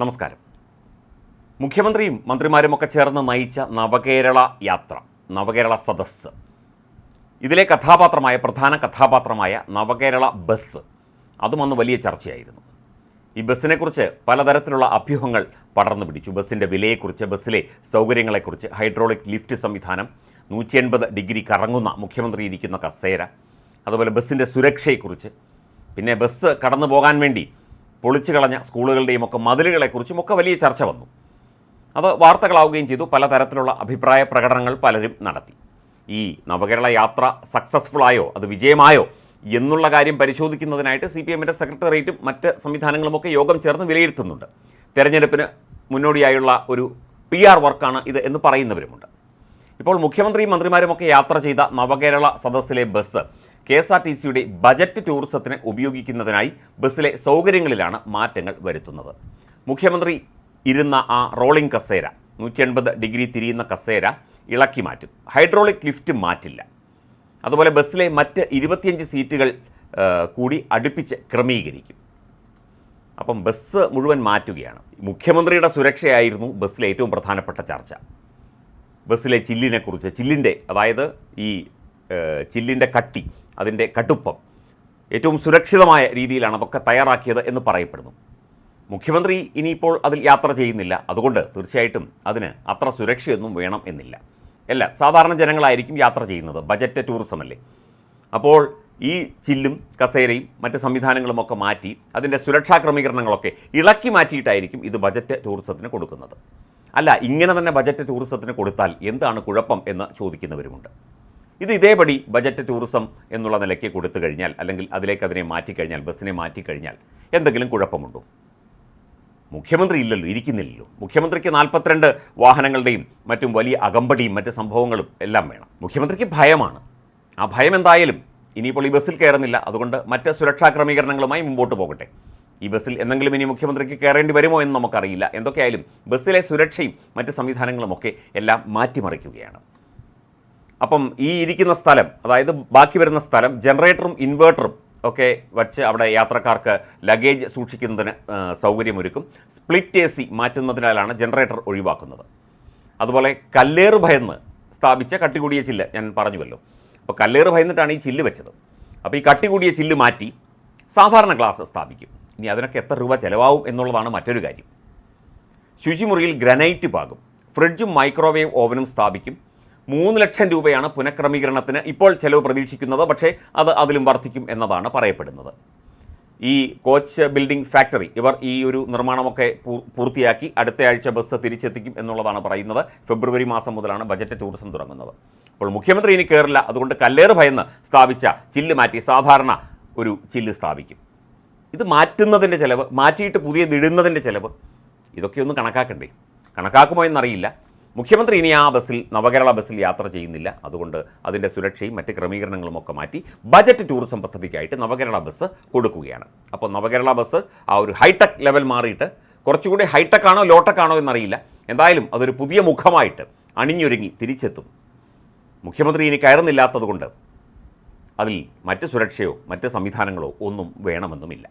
നമസ്കാരം. മുഖ്യമന്ത്രിയും മന്ത്രിമാരുമൊക്കെ ചേർന്ന് നയിച്ച നവകേരള യാത്ര നവകേരള സദസ്സ്. ഇതിലെ കഥാപാത്രമായ പ്രധാന കഥാപാത്രമായ നവകേരള ബസ് അതും അന്ന് വലിയ ചർച്ചയായിരുന്നു. ഈ ബസ്സിനെക്കുറിച്ച് പലതരത്തിലുള്ള അഭ്യൂഹങ്ങൾ പടർന്നു പിടിച്ചു. ബസ്സിന്റെ വിലയെക്കുറിച്ച് ബസ്സിലെ സൗകര്യങ്ങളെക്കുറിച്ച് ഹൈഡ്രോളിക് ലിഫ്റ്റ് സംവിധാനം നൂറ്റി എൺപത് ഡിഗ്രി കറങ്ങുന്ന മുഖ്യമന്ത്രി ഇരിക്കുന്ന കസേര അതുപോലെ ബസ്സിന്റെ സുരക്ഷയെക്കുറിച്ച്. പിന്നെ ബസ് കടന്നു പോകാൻ വേണ്ടി പൊളിച്ചു കളഞ്ഞ സ്കൂളുകളുടെയും ഒക്കെ മതിലുകളെക്കുറിച്ചും ഒക്കെ വലിയ ചർച്ച വന്നു. അത് വാർത്തകളാവുകയും ചെയ്തു. പലതരത്തിലുള്ള അഭിപ്രായ പ്രകടനങ്ങൾ പലരും നടത്തി. ഈ നവകേരള യാത്ര സക്സസ്ഫുൾ ആയോ അത് വിജയമായോ എന്നുള്ള കാര്യം പരിശോധിക്കുന്നതിനായിട്ട് സി പി എമ്മിന്റെ സെക്രട്ടേറിയറ്റും മറ്റ് സംവിധാനങ്ങളുമൊക്കെ യോഗം ചേർന്ന് വിലയിരുത്തുന്നുണ്ട്. തെരഞ്ഞെടുപ്പിന് മുന്നോടിയായുള്ള ഒരു പി ആർ വർക്കാണ് ഇത് എന്ന് പറയുന്നവരുമുണ്ട്. ഇപ്പോൾ മുഖ്യമന്ത്രിയും മന്ത്രിമാരുമൊക്കെ യാത്ര ചെയ്ത Navakerala സദസ്സിലെ bus K S R T സിയുടെ ബജറ്റ് ടൂറിസത്തിന് ഉപയോഗിക്കുന്നതിനായി ബസ്സിലെ സൗകര്യങ്ങളിലാണ് മാറ്റങ്ങൾ വരുത്തുന്നത്. മുഖ്യമന്ത്രി ഇരുന്ന ആ റോളിംഗ് കസേര നൂറ്റി എൺപത് ഡിഗ്രി തിരിയുന്ന കസേര ഇളക്കി മാറ്റും. ഹൈഡ്രോളിക് ലിഫ്റ്റ് മാറ്റില്ല. അതുപോലെ ബസ്സിലെ മറ്റ് ഇരുപത്തിയഞ്ച് സീറ്റുകൾ കൂടി അടുപ്പിച്ച് ക്രമീകരിക്കും. അപ്പം ബസ് മുഴുവൻ മാറ്റുകയാണ്. മുഖ്യമന്ത്രിയുടെ സുരക്ഷയായിരുന്നു ബസ്സിലെ ഏറ്റവും പ്രധാനപ്പെട്ട ചർച്ച. ബസ്സിലെ ചില്ലിനെക്കുറിച്ച് ചില്ലിന്റെ അതായത് ഈ ചില്ലിന്റെ കട്ടി അതിന്റെ കടുപ്പം ഏറ്റവും സുരക്ഷിതമായ രീതിയിലാണ് അതൊക്കെ തയ്യാറാക്കിയത് എന്ന് പറയപ്പെടുന്നു. മുഖ്യമന്ത്രി ഇനിയിപ്പോൾ അതിൽ യാത്ര ചെയ്യുന്നില്ല. അതുകൊണ്ട് തീർച്ചയായിട്ടും അതിന് അത്ര സുരക്ഷയൊന്നും വേണം എന്നില്ല. അല്ല സാധാരണ ജനങ്ങളായിരിക്കും യാത്ര ചെയ്യുന്നത്. ബജറ്റ് ടൂറിസം അല്ലേ? അപ്പോൾ ഈ ചില്ലും കസേരയും മറ്റ് സംവിധാനങ്ങളുമൊക്കെ മാറ്റി അതിന്റെ സുരക്ഷാ ക്രമീകരണങ്ങളൊക്കെ ഇളക്കി മാറ്റിയിട്ടായിരിക്കും ഇത് ബജറ്റ് ടൂറിസത്തിന് കൊടുക്കുന്നത്. അല്ല ഇങ്ങനെ തന്നെ ബജറ്റ് ടൂറിസത്തിന് കൊടുത്താൽ എന്താണ് കുഴപ്പം എന്ന് ചോദിക്കുന്നവരുമുണ്ട്. ഇത് ഇതേപടി ബജറ്റ് ടൂറിസം എന്നുള്ള നിലയ്ക്ക് കൊടുത്തു കഴിഞ്ഞാൽ അല്ലെങ്കിൽ അതിലേക്ക് അതിനെ മാറ്റിക്കഴിഞ്ഞാൽ ബസ്സിനെ മാറ്റിക്കഴിഞ്ഞാൽ എന്തെങ്കിലും കുഴപ്പമുണ്ടോ? മുഖ്യമന്ത്രി ഇല്ലല്ലോ ഇരിക്കുന്നില്ലല്ലോ. മുഖ്യമന്ത്രിക്ക് നാൽപ്പത്തിരണ്ട് വാഹനങ്ങളുടെയും മറ്റും വലിയ അകമ്പടിയും മറ്റ് സംഭവങ്ങളും എല്ലാം വേണം. മുഖ്യമന്ത്രിക്ക് ഭയമാണ്. ആ ഭയം എന്തായാലും ഇനിയിപ്പോൾ ഈ ബസ്സിൽ കയറുന്നില്ല. അതുകൊണ്ട് മറ്റ് സുരക്ഷാ ക്രമീകരണങ്ങളുമായി മുമ്പോട്ട് പോകട്ടെ. ഈ ബസ്സിൽ എന്തെങ്കിലും ഇനി മുഖ്യമന്ത്രിക്ക് കയറേണ്ടി വരുമോ എന്ന് നമുക്കറിയില്ല. എന്തൊക്കെയായാലും ബസ്സിലെ സുരക്ഷയും മറ്റ് സംവിധാനങ്ങളുമൊക്കെ എല്ലാം മാറ്റിമറിക്കുകയാണ്. അപ്പം ഈ ഇരിക്കുന്ന സ്ഥലം അതായത് ബാക്കി വരുന്ന സ്ഥലം ജനറേറ്ററും ഇൻവേർട്ടറും ഒക്കെ വച്ച് അവിടെ യാത്രക്കാർക്ക് ലഗേജ് സൂക്ഷിക്കുന്നതിന് സൗകര്യമൊരുക്കും. സ്പ്ലിറ്റ് എ സി മാറ്റുന്നതിനാലാണ് ജനറേറ്റർ ഒഴിവാക്കുന്നത്. അതുപോലെ കല്ലേറ് ഭയന്ന് സ്ഥാപിച്ച കട്ടികൂടിയ ചില്ല് ഞാൻ പറഞ്ഞുവല്ലോ. അപ്പോൾ കല്ലേറ് ഭയന്നിട്ടാണ് ഈ ചില്ല് വെച്ചത്. അപ്പോൾ ഈ കട്ടികൂടിയ ചില്ല് മാറ്റി സാധാരണ ഗ്ലാസ് സ്ഥാപിക്കും. ഇനി അതിനൊക്കെ എത്ര രൂപ ചിലവാകും എന്നുള്ളതാണ് മറ്റൊരു കാര്യം. ശുചിമുറിയിൽ ഗ്രനൈറ്റ് പാകും. ഫ്രിഡ്ജും മൈക്രോവേവ് ഓവനും സ്ഥാപിക്കും. മൂന്ന് ലക്ഷം രൂപയാണ് പുനഃക്രമീകരണത്തിന് ഇപ്പോൾ ചെലവ് പ്രതീക്ഷിക്കുന്നത്. പക്ഷേ അത് അതിലും വർദ്ധിക്കും എന്നതാണ് പറയപ്പെടുന്നത്. ഈ കോച്ച് ബിൽഡിംഗ് ഫാക്ടറി ഇവർ ഈ ഒരു നിർമ്മാണമൊക്കെ പൂർത്തിയാക്കി അടുത്ത ആഴ്ച ബസ് തിരിച്ചെത്തിക്കും എന്നുള്ളതാണ് പറയുന്നത്. ഫെബ്രുവരി മാസം മുതലാണ് ബജറ്റ് ടൂറിസം തുടങ്ങുന്നത്. അപ്പോൾ മുഖ്യമന്ത്രി ഇനി കയറില്ല അതുകൊണ്ട് കല്ലേറ് ഭയന്ന് സ്ഥാപിച്ച ചില്ല് മാറ്റി സാധാരണ ഒരു ചില്ല് സ്ഥാപിക്കും. ഇത് മാറ്റുന്നതിന്റെ ചിലവ് മാറ്റിയിട്ട് പുതിയ ഇടുന്നതിന്റെ ചിലവ് ഇതൊക്കെ ഒന്ന് കണക്കാക്കണ്ടേ? കണക്കാക്കുമോ എന്നറിയില്ല. മുഖ്യമന്ത്രി ഇനി ആ ബസ്സിൽ നവകേരള ബസ്സിൽ യാത്ര ചെയ്യുന്നില്ല. അതുകൊണ്ട് അതിന്റെ സുരക്ഷയും മറ്റ് ക്രമീകരണങ്ങളും ഒക്കെ മാറ്റി ബജറ്റ് ടൂറിസം പദ്ധതിക്കായിട്ട് നവകേരള ബസ് കൊടുക്കുകയാണ്. അപ്പോൾ നവകേരള ബസ് ആ ഒരു ഹൈടെക് ലെവൽ മാറിയിട്ട് കുറച്ചുകൂടി ഹൈടെക് ആണോ ലോടെക് ആണോ എന്നറിയില്ല. എന്തായാലും അതൊരു പുതിയ മുഖമായിട്ട് അണിഞ്ഞൊരുങ്ങി തിരിച്ചെത്തും. മുഖ്യമന്ത്രി ഇനി കയറുന്നില്ലാത്തതുകൊണ്ട് അതിൽ മറ്റ് സുരക്ഷയോ മറ്റ് സംവിധാനങ്ങളോ ഒന്നും വേണമെന്നുമില്ല.